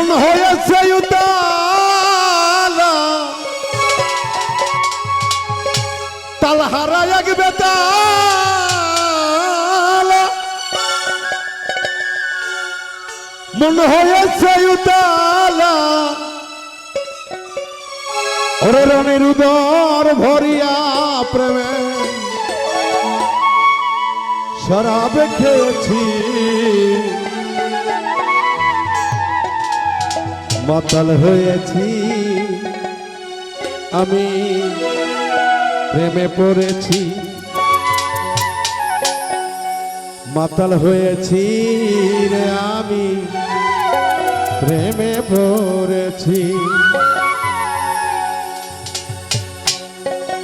মন হয়েছে উতালা তালহারা এক বেতালা। মন হয়েছে উতালা ওরে রনের উদর ভরিয়া প্রেমে। শরাব খেয়েছি। মাতাল হয়েছি। আমি প্রেমে পড়েছি। মাতাল হয়েছি রে আমি প্রেমে পড়েছি।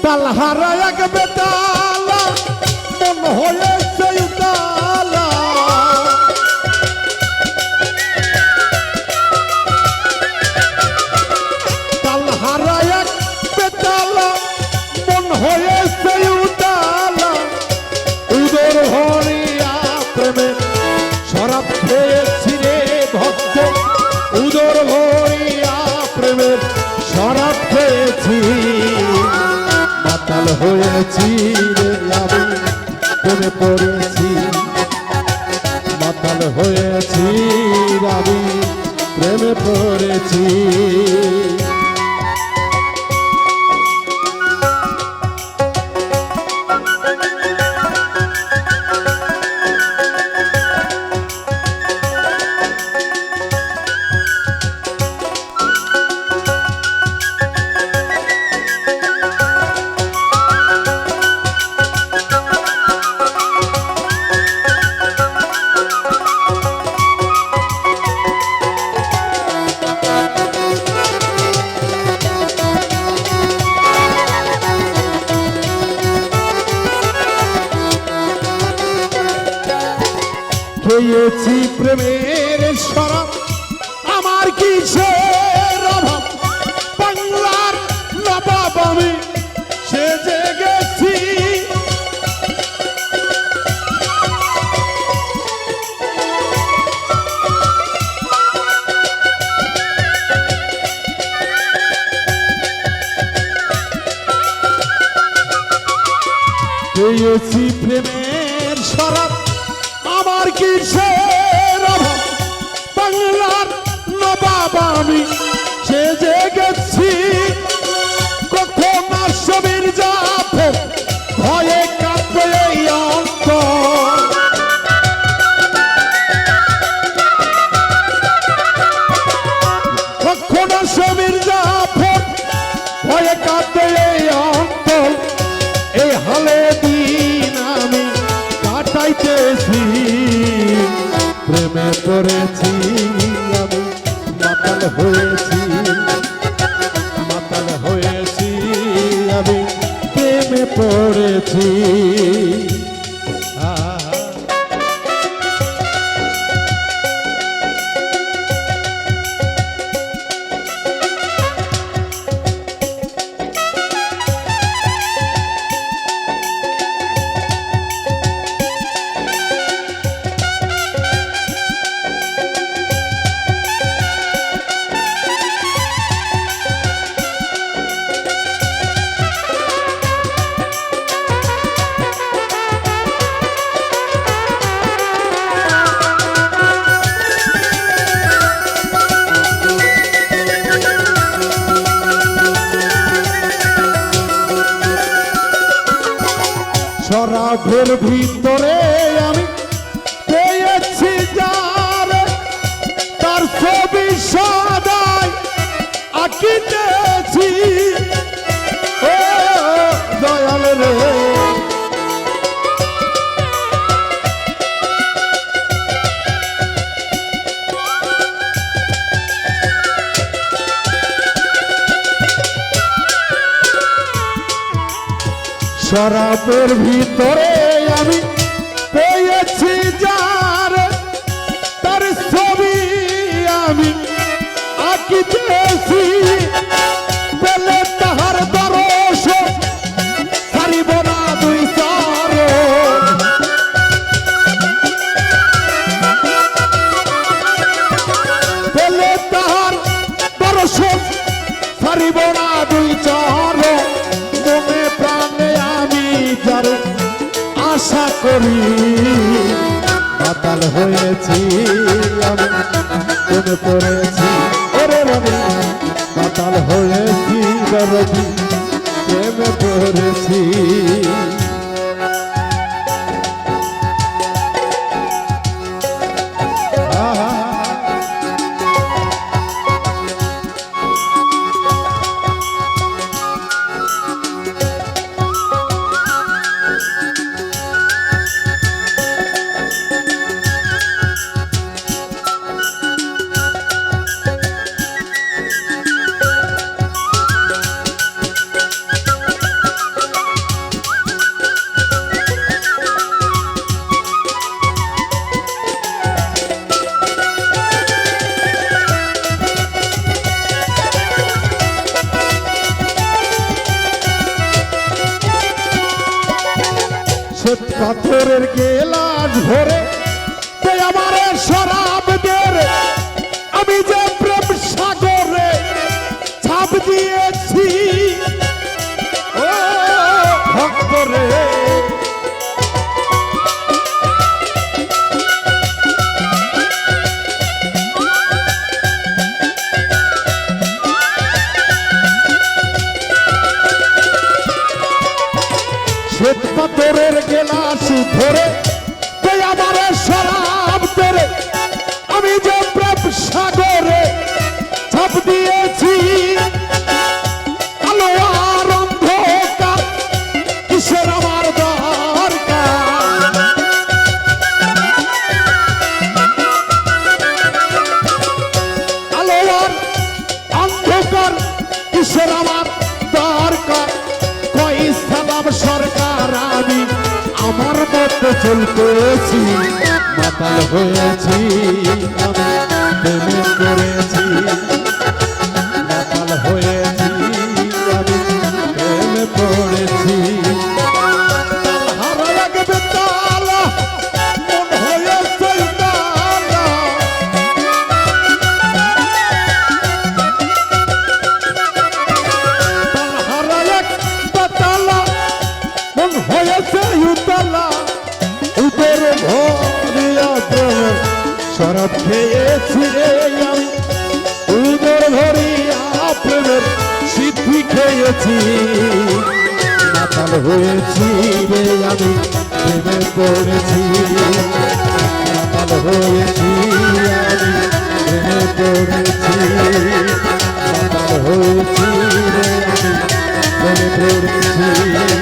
তালহারা এক বেতালা, মন হয়েছে হয়েছি রে আমি প্রেমে পড়েছি মাতাল হয়েছি আমি প্রেমে পড়েছি খেয়েছি প্রেমের শরব আমার কিসের অভাব? বাংলার নবাব আমি সেজে গেছি। পেয়েছি প্রেমের আমার কিসের বাংলার নবাব আমি সে গেছি প্রেমে পড়েছি আমি মাতাল হয়েছি। মাতাল হয়েছি আমি প্রেমে পড়েছি। ভিতরে আমি পেয়েছি যার তার ছবি সদাই আঁকিতেছি। দয়াল রে। শরাবের ভিতরে আমি ধরি পাতাল হয়েছি আমি প্রেমে পড়েছি ওরে রবি পাতাল হয়েছি রবি প্রেমে পড়েছি শ্বেত পাথরের গেলাস ভরে আমারে শরাব দে আমি যে প্রেম সাগরে ছাপ দিয়েছি, ও ভক্ত ধরে মতো চলতেছি মাতাল হয়েছি করেছি মাতাল হয়েছি হয়েছে তালা। ভরিয়া প্রেম শরৎ খেয়েছি রে আমি উদর ভরিয়া প্রেমের সিদ্ধি খেয়েছি মাতাল হয়েছি রে আমি প্রেমে পড়েছি মাতাল হয়েছি আমি প্রেমে পড়েছি মাতাল হয়েছি রে আমি প্রেমে পড়েছি